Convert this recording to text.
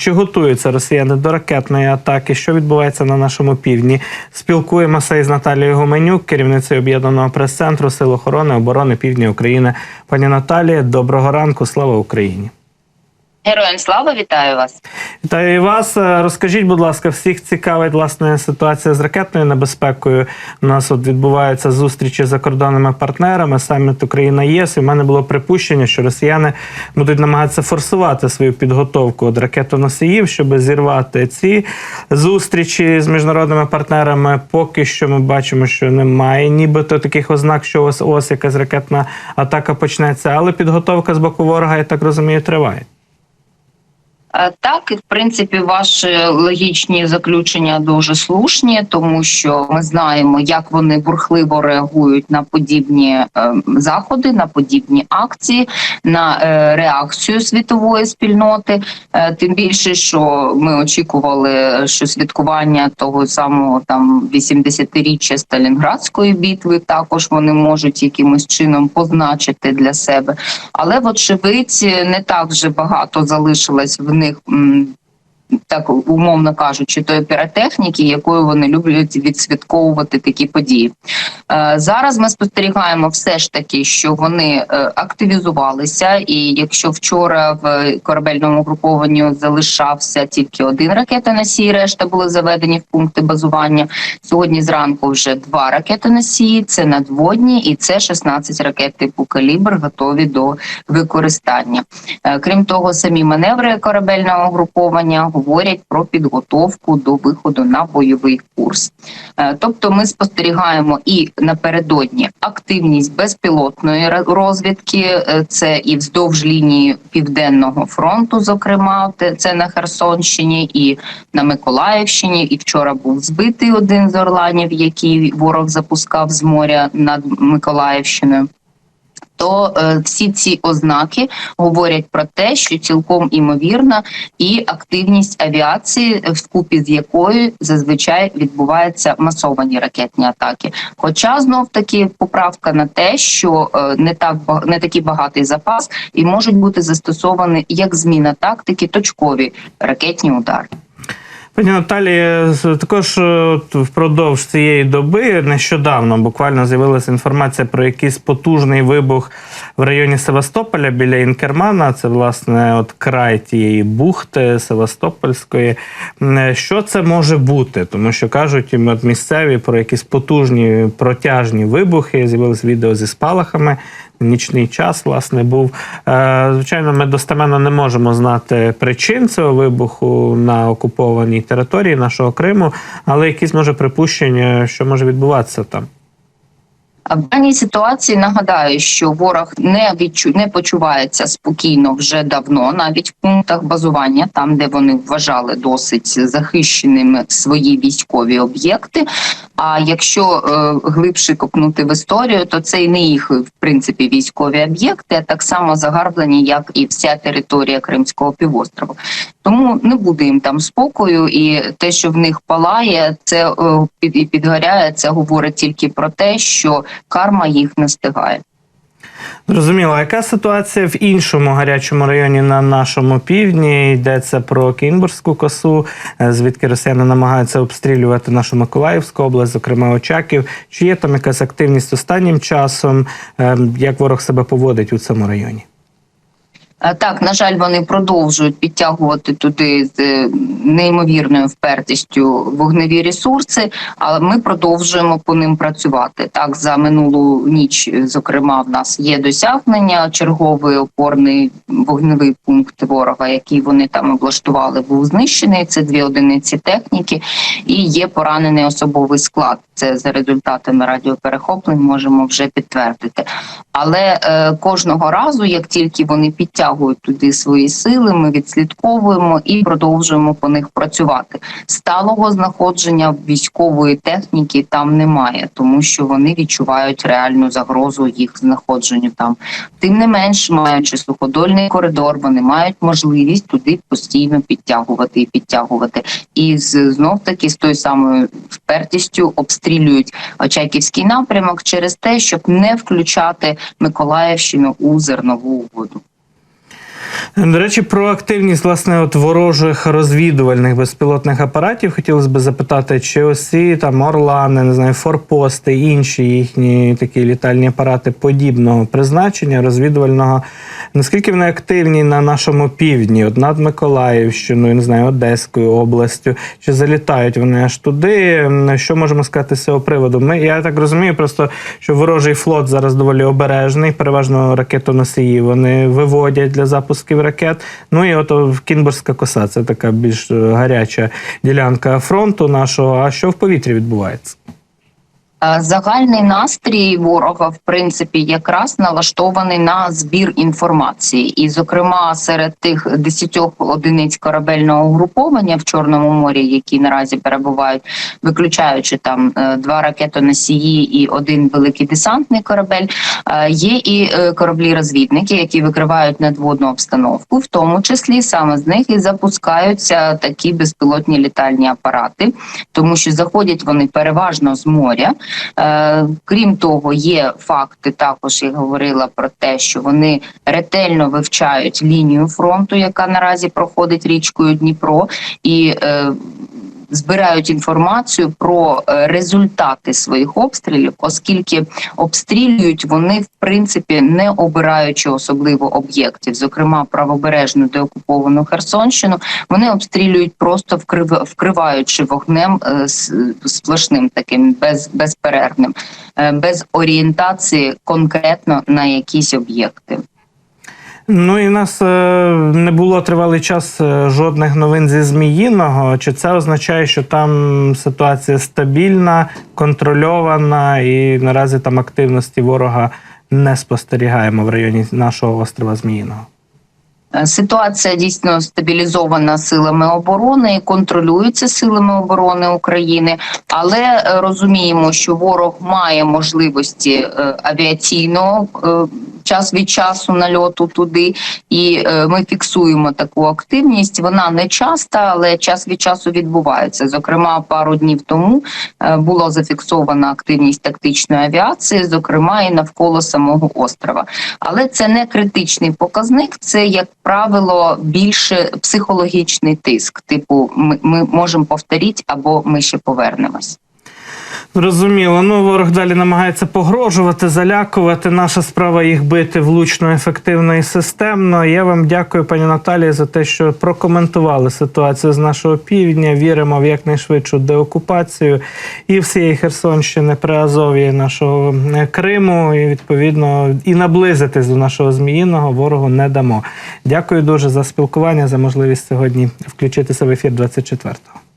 чи готуються росіяни до ракетної атаки? Що відбувається на нашому півдні? Спілкуємося із Наталією Гуменюк, керівницею об'єднаного прес-центру Сил охорони оборони Півдня України. Пані Наталія, доброго ранку, слава Україні! Героям слава вітаю вас. Вітаю і вас. Е, Розкажіть, будь ласка, всіх цікавить власне ситуація з ракетною небезпекою. У нас от відбуваються зустрічі з закордонними партнерами, саміт Україна ЄС. І в мене було припущення, що росіяни будуть намагатися форсувати свою підготовку до ракетоносіїв, щоб зірвати ці зустрічі з міжнародними партнерами. Поки що ми бачимо, що немає нібито таких ознак, що ось ось якась ракетна атака почнеться, але підготовка з боку ворога, я так розумію, триває. Е, Так, і в принципі, ваші логічні заключення дуже слушні, тому що ми знаємо, як вони бурхливо реагують на подібні е, заходи, на подібні акції, на е, реакцію світової спільноти. Тим більше, що ми очікували, що святкування того самого там 80-річчя Сталінградської битви також вони можуть якимось чином позначити для себе. Але вочевидь не так вже багато залишилось в них. Так умовно кажучи, тої піротехніки, якою вони люблять відсвятковувати такі події. Е, Зараз ми спостерігаємо все ж таки, що вони е, активізувалися, і якщо вчора в корабельному групованні залишався тільки один ракетоносій, решта були заведені в пункти базування. Сьогодні зранку вже два ракетоносії. Це надводні, і це 16 ракет типу калібр готові до використання. Е, Крім того, самі маневри корабельного груповання говорять про підготовку до виходу на бойовий курс. Е, Тобто, ми спостерігаємо і напередодні активність безпілотної розвідки. е, Це і вздовж лінії південного фронту, зокрема, це на Херсонщині і на Миколаївщині. І вчора був збитий один з орланів, який ворог запускав з моря над Миколаївщиною. То е, всі ці ознаки говорять про те, що цілком імовірна і активність авіації, е, вкупі з якою зазвичай відбуваються масовані ракетні атаки. Хоча знов таки поправка на те, що е, не так не такий багатий запас, і можуть бути застосовані як зміна тактики, точкові ракетні удари. Пані Наталі, також е, впродовж цієї доби нещодавно буквально з'явилася інформація про якийсь потужний вибух в районі Севастополя біля Інкермана. Це власне от край тієї бухти Севастопольської. Е, Що це може бути? Тому що кажуть от місцеві про якісь потужні протяжні вибухи. З'явилось відео зі спалахами. Нічний час, власне, був. Е, Звичайно, ми достеменно не можемо знати причин цього вибуху на окупованій території нашого Криму, але якісь може припущення, що може відбуватися там. В даній ситуації нагадаю, що ворог не відчу не почувається спокійно вже давно, навіть в пунктах базування, там де вони вважали досить захищеними свої військові об'єкти. А якщо е, глибше копнути в історію, то це і не їх в принципі військові об'єкти, а так само загарблені, як і вся територія Кримського півострова. Тому не буде їм там спокою, і те, що в них палає, це е, під і підгоряє, це говорить тільки про те, що карма їх настигає. Зрозуміло, яка ситуація в іншому гарячому районі на нашому півдні? Йдеться про Кінбурзьку косу, е, звідки росіяни намагаються обстрілювати нашу Миколаївську область, зокрема Очаків. Чи є там якась активність останнім часом? Е, Як ворог себе поводить у цьому районі? Е, Так, на жаль, вони продовжують підтягувати туди з е, неймовірною впертістю вогневі ресурси, але ми продовжуємо по ним працювати. Так, за минулу ніч, зокрема, в нас є досягнення. Черговий опорний вогневий пункт ворога, який вони там облаштували, був знищений. Це дві одиниці техніки, і є поранений особовий склад. Це за результатами радіоперехоплень можемо вже підтвердити. Але е, кожного разу, як тільки вони підтягують туди свої сили, ми відслідковуємо і продовжуємо по них працювати. Сталого знаходження військової техніки там немає, тому що вони відчувають реальну загрозу їх знаходженню там. Тим не менш, маючи суходольний коридор, вони мають можливість туди постійно підтягувати і підтягувати. І знов таки з тою самою впертістю обстрілюють Очаківський напрямок через те, щоб не включати Миколаївщину у зернову угоду. До речі, про активність власне от ворожих розвідувальних безпілотних апаратів хотілося б запитати, чи усі там орлани, не знаю, форпости, інші їхні такі літальні апарати подібного призначення розвідувального. Наскільки вони активні на нашому півдні, от над Миколаївщиною, не знаю, Одеською областю, чи залітають вони аж туди? Що можемо сказати з цього приводу? Ми я так розумію, просто що ворожий флот зараз доволі обережний, переважно ракетоносії вони виводять для запусків ракет. Ну і от Кінбурзька коса це така більш е, гаряча ділянка фронту нашого. А що в повітрі відбувається? Е, Загальний настрій ворога, в принципі, якраз налаштований на збір інформації, і, зокрема, серед тих 10 одиниць корабельного угруповання в Чорному морі, які наразі перебувають, виключаючи там е, два ракетоносії і один великий десантний корабель, е, є і кораблі-розвідники, які викривають надводну обстановку, в тому числі саме з них і запускаються такі безпілотні літальні апарати, тому що заходять вони переважно з моря. Е, крім того, є факти. Також я говорила про те, що вони ретельно вивчають лінію фронту, яка наразі проходить річкою Дніпро, і е, збирають інформацію про е, результати своїх обстрілів, оскільки обстрілюють вони в принципі не обираючи особливо об'єктів, зокрема правобережну деокуповану Херсонщину. Вони обстрілюють просто вкрив- вкриваючи вогнем е, сплошним таким без, безперервним, е, без орієнтації конкретно на якісь об'єкти. Ну і в нас е, не було тривалий час е, жодних новин зі Зміїного. Чи це означає, що там ситуація стабільна, контрольована, і наразі там активності ворога не спостерігаємо в районі нашого острова Зміїного? Е, Ситуація дійсно стабілізована силами оборони контролюється силами оборони України, але розуміємо, що ворог має можливості авіаційного час від часу нальоту туди, і е, ми фіксуємо таку активність. Вона не часта, але час від часу відбувається. Зокрема, пару днів тому е, було зафіксована активність тактичної авіації, зокрема і навколо самого острова. Але це не критичний показник, це як правило більше психологічний тиск. Типу, ми, ми можемо повторити або ми ще повернемось. Зрозуміло. Ну, ворог далі намагається погрожувати, залякувати. Наша справа їх бити влучно, ефективно і системно. Я вам дякую, пані Наталії, за те, що прокоментували ситуацію з нашого півдня. Віримо в якнайшвидшу деокупацію і всієї Херсонщини, Приазов'я, нашого е, Криму, і відповідно і наблизитись до нашого зміїного ворогу не дамо. Дякую дуже за спілкування, за можливість сьогодні включитися в ефір 24-го.